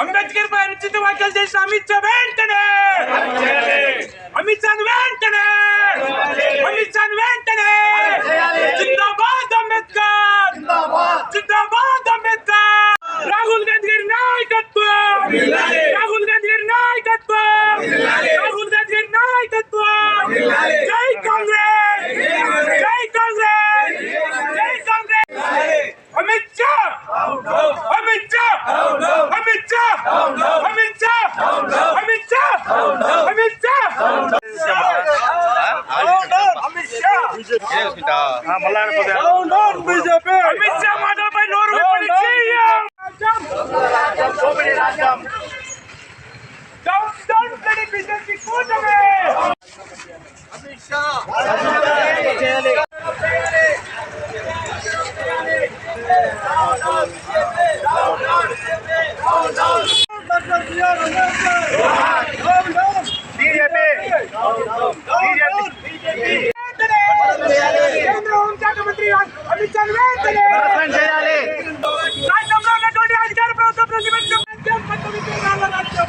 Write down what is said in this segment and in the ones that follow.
అంబేద్కర్ పై అనుచిత వ్యాఖ్యలు చేసిన అమిత్ షా వెంటనే! అమిత్ షా వెంటనే! అమిత్ షా వెంటనే! మాట బీజేపీ అమిత్ షా మాటలపై నోరు Amit Shah BJP! BJP! BJP! కేంద్ర హోంశాఖ మంత్రి అమిత్ షా వెంటనే రాష్ట్రంలో ఉన్నటువంటి అధికార ప్రభుత్వం ప్రతిపక్షం రాజ్యం, పట్టు విద్రోహాల రాజ్యం.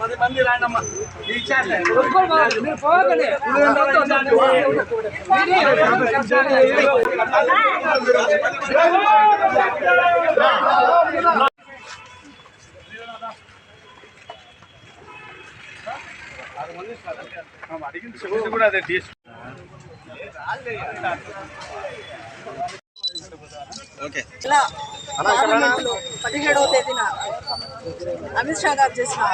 పది మంది రాండమ్మ ఇచ్చారు పార్లమెంటులో పదిహేడవ తేదీన అమిత్ షా గారు చేసిన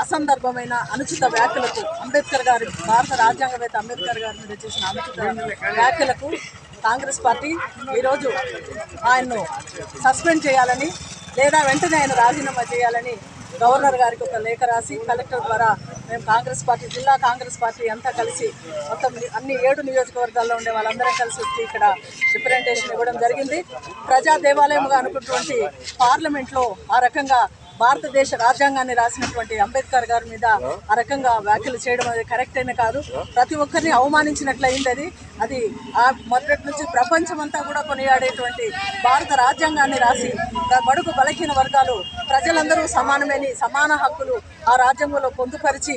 అసందర్భమైన అనుచిత వ్యాఖ్యలకు అంబేద్కర్ గారి భారత రాజ్యాంగవేత్త అంబేద్కర్ గారి మీద చేసిన అనుచిత వ్యాఖ్యలకు కాంగ్రెస్ పార్టీ ఈరోజు ఆయన్ను సస్పెండ్ చేయాలని లేదా వెంటనే ఆయన రాజీనామా చేయాలని గవర్నర్ గారికి ఒక లేఖ రాసి కలెక్టర్ ద్వారా మేము కాంగ్రెస్ పార్టీ జిల్లా కాంగ్రెస్ పార్టీ అంతా కలిసి మొత్తం అన్ని ఏడు నియోజకవర్గాల్లో ఉండే వాళ్ళందరం కలిసి వచ్చి ఇక్కడ రిప్రజెంటేషన్ ఇవ్వడం జరిగింది. ప్రజా దేవాలయముగా అనుకున్నటువంటి పార్లమెంట్లో ఆ రకంగా భారతదేశ రాజ్యాంగాన్ని రాసినటువంటి అంబేద్కర్ గారి మీద ఆ రకంగా వ్యాఖ్యలు చేయడం అది కరెక్ట్ అయిన కాదు. ప్రతి ఒక్కరిని అవమానించినట్లయింది అది అది ఆ మొదటి నుంచి ప్రపంచమంతా కూడా కొనియాడేటువంటి భారత రాజ్యాంగాన్ని రాసి బడుగు బలహీన వర్గాలు ప్రజలందరూ సమానమని సమాన హక్కులు ఆ రాజ్యాంగంలో పొందుపరిచి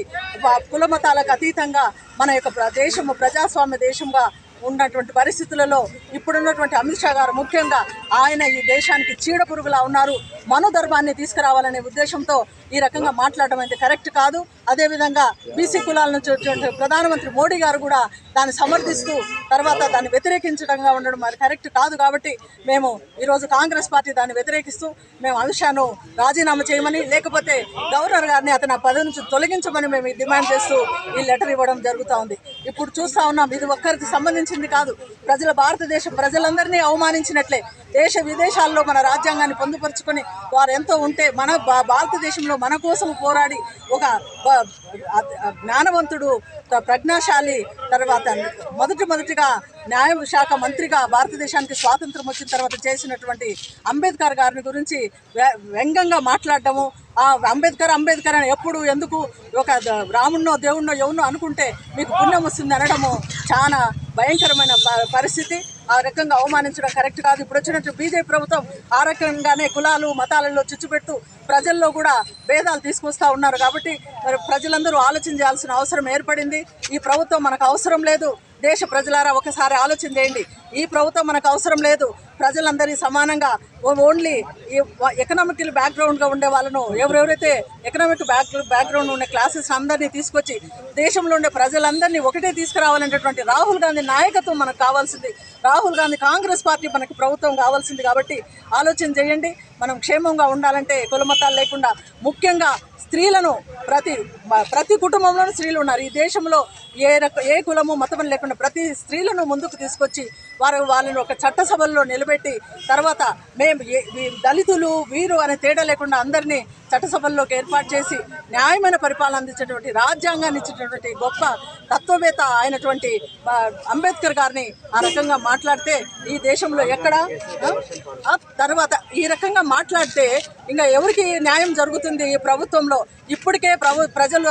కుల మతాలకు అతీతంగా మన యొక్క దేశము ప్రజాస్వామ్య దేశంగా ఉన్నటువంటి పరిస్థితులలో ఇప్పుడున్నటువంటి అమిత్ షా గారు ముఖ్యంగా ఆయన ఈ దేశానికి చీడ పురుగులా ఉన్నారు. మనోధర్మాన్ని తీసుకురావాలనే ఉద్దేశంతో ఈ రకంగా మాట్లాడడం అయితే కరెక్ట్ కాదు. అదేవిధంగా బీసీ కులాల నుంచి ప్రధానమంత్రి మోడీ గారు కూడా దాన్ని సమర్థిస్తూ తర్వాత దాన్ని వ్యతిరేకించడంగా ఉండడం అది కరెక్ట్ కాదు కాబట్టి మేము ఈరోజు కాంగ్రెస్ పార్టీ దాన్ని వ్యతిరేకిస్తూ మేము అమిత్ షాను రాజీనామా చేయమని లేకపోతే గవర్నర్ గారిని అతని ఆ పదవి నుంచి తొలగించమని మేము డిమాండ్ చేస్తూ ఈ లెటర్ ఇవ్వడం జరుగుతూ ఉంది. ఇప్పుడు చూస్తా ఉన్నాం ఇది ఒక్కరికి సంబంధించి అవమానించింది కాదు. ప్రజల భారతదేశ ప్రజలందరినీ అవమానించినట్లే. దేశ విదేశాల్లో మన రాజ్యాంగాన్ని పొందుపరుచుకొని వారు ఎంతో ఉంటే మన భా- భారతదేశంలో మన కోసం పోరాడి ఒక జ్ఞానవంతుడు త- ప్రజ్ఞాశాలి తర్వాత మొదటి మొదటిగా న్యాయ శాఖ మంత్రిగా భారతదేశానికి స్వాతంత్రం వచ్చిన తర్వాత చేసినటువంటి అంబేద్కర్ గారిని గురించి వ్య- వ్యంగ్యంగా మాట్లాడటము ఆ అంబేద్కర్ అంబేద్కర్ అని ఎప్పుడు ఎందుకు ఒక రామున్నో దేవుణ్ణో ఎవరినో అనుకుంటే మీకు పుణ్యం వస్తుంది అనడము చాలా భయంకరమైన ప- పరిస్థితి. ఆ రకంగా అవమానించడం కరెక్ట్ కాదు. ఇప్పుడు వచ్చినట్టు బీజేపీ ప్రభుత్వం ఆ రకంగానే కులాలు మతాలలో చిచ్చుపెడుతూ ప్రజల్లో కూడా భేదాలు తీసుకొస్తా ఉన్నారు కాబట్టి మరి ప్రజలందరూ ఆలోచన చేయాల్సిన అవసరం ఏర్పడింది. ఈ ప్రభుత్వం మనకు అవసరం లేదు. దేశ ప్రజలారా ఒకసారి ఆలోచన చేయండి. ఈ ప్రభుత్వం మనకు అవసరం లేదు. ప్రజలందరి సమానంగా ఓ- ఓన్లీ ఈ ఎకనామికల్ బ్యాక్గ్రౌండ్గా ఉండే వాళ్ళను ఎవరెవరైతే ఎకనామిక్ బ్యాక్ బ్యాక్గ్రౌండ్ ఉండే క్లాసెస్ అందరినీ తీసుకొచ్చి దేశంలో ఉండే ప్రజలందరినీ ఒకటే తీసుకురావాలనేటటువంటి రాహుల్ గాంధీ నాయకత్వం మనకు కావాల్సింది. రాహుల్ గాంధీ కాంగ్రెస్ పార్టీ మనకు ప్రభుత్వం కావాల్సింది కాబట్టి ఆలోచన చేయండి. మనం క్షేమంగా ఉండాలంటే కులమతాలు లేకుండా ముఖ్యంగా స్త్రీలను ప్రతి ప్రతి కుటుంబంలోనూ స్త్రీలు ఉన్నారు. ఈ దేశంలో ఏ రక ఏ కులము మతం లేకుండా ప్రతి స్త్రీలను ముందుకు తీసుకొచ్చి వారు వాళ్ళని ఒక చట్టసభల్లో నిలబెట్టి తర్వాత మేము దళితులు వీరు అనే తేడా లేకుండా అందరినీ చట్టసభల్లోకి ఏర్పాటు చేసి న్యాయమైన పరిపాలన అందించేటువంటి రాజ్యాంగాన్ని ఇచ్చినటువంటి గొప్ప తత్వవేత్త అయినటువంటి అంబేద్కర్ గారిని ఆ రకంగా మాట్లాడితే ఈ దేశంలో ఎక్కడ? తర్వాత ఈ రకంగా మాట్లాడితే ఇంకా ఎవరికి న్యాయం జరుగుతుంది? ఈ ప్రభుత్వంలో ఇప్పటికే ప్రభు ప్రజలు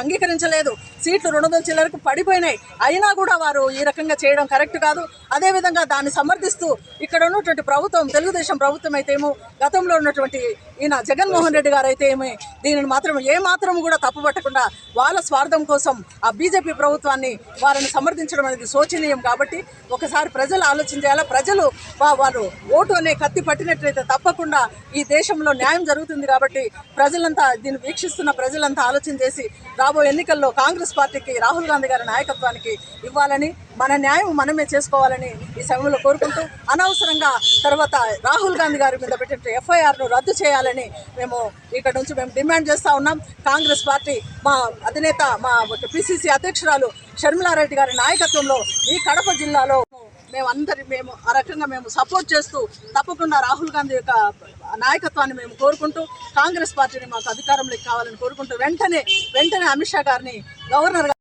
అంగీకరించలేదు. సీట్లు రెండు వందల చిల్లరకు పడిపోయినాయి. అయినా కూడా వారు ఈ రకంగా చేయడం కరెక్ట్ కాదు. అదేవిధంగా దాన్ని సమర్థిస్తూ ఇక్కడ ఉన్నటువంటి ప్రభుత్వం తెలుగుదేశం ప్రభుత్వం అయితేమో గతంలో ఉన్నటువంటి ఈయన జగన్మోహన్ రెడ్డి గారు అయితే ఏమి దీనిని మాత్రం ఏ మాత్రం కూడా తప్పుపట్టకుండా వాళ్ళ స్వార్థం కోసం ఆ బీజేపీ ప్రభుత్వాన్ని వారిని సమర్థించడం అనేది శోచనీయం కాబట్టి ఒకసారి ప్రజలు ఆలోచన చేయాలా? ప్రజలు వా- వారు ఓటు అనే కత్తి పట్టినట్లయితే తప్పకుండా ఈ దేశంలో న్యాయం జరుగుతుంది కాబట్టి ప్రజలంతా దీన్ని వీక్షిస్తున్న ప్రజలంతా ఆలోచన చేసి రాబోయే ఎన్నికల్లో కాంగ్రెస్ పార్టీకి రాహుల్ గాంధీ గారి నాయకత్వానికి ఇవ్వాలని మన న్యాయం మనమే చేసుకోవాలని ఈ సమయంలో కోరుకుంటూ అనవసరంగా తర్వాత రాహుల్ గాంధీ గారి మీద పెట్టిన ఎఫ్ఐఆర్ను రద్దు చేయాలని మేము ఇక్కడ నుంచి మేము డిమాండ్ చేస్తూ ఉన్నాం. కాంగ్రెస్ పార్టీ మా అధినేత మా పిసిసి అధ్యక్షురాలు షర్మిలారెడ్డి గారి నాయకత్వంలో ఈ కడప జిల్లాలో మేము అందరి మేము ఆ రకంగా మేము సపోర్ట్ చేస్తూ తప్పకుండా రాహుల్ గాంధీ యొక్క నాయకత్వాన్ని మేము కోరుకుంటూ కాంగ్రెస్ పార్టీని మాకు అధికారంలోకి కావాలని కోరుకుంటూ వెంటనే వెంటనే అమిత్ షా గారిని గవర్నర్